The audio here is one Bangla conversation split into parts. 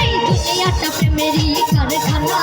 এই দুনিয়াটা প্রেমেরই কারখানা।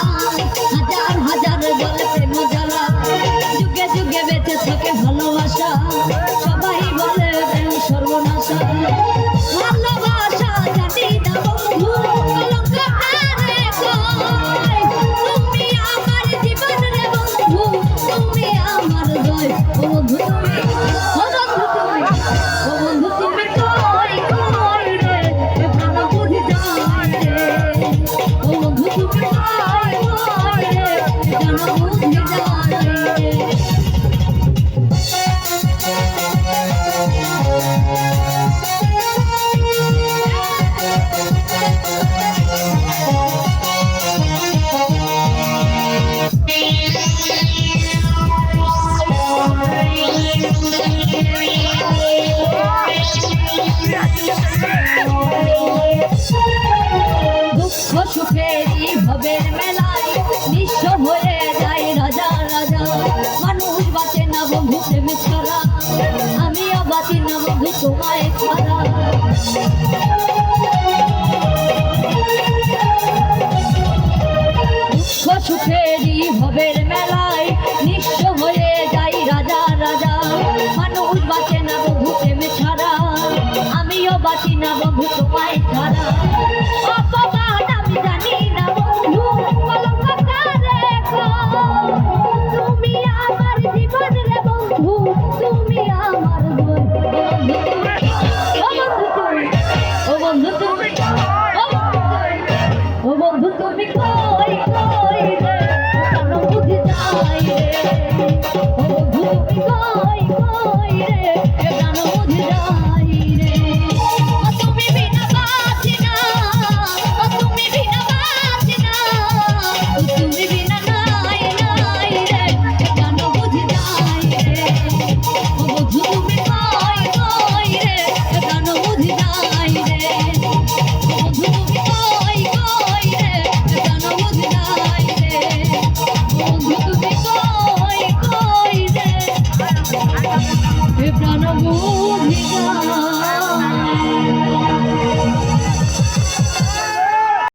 কই কই রে? প্রাণ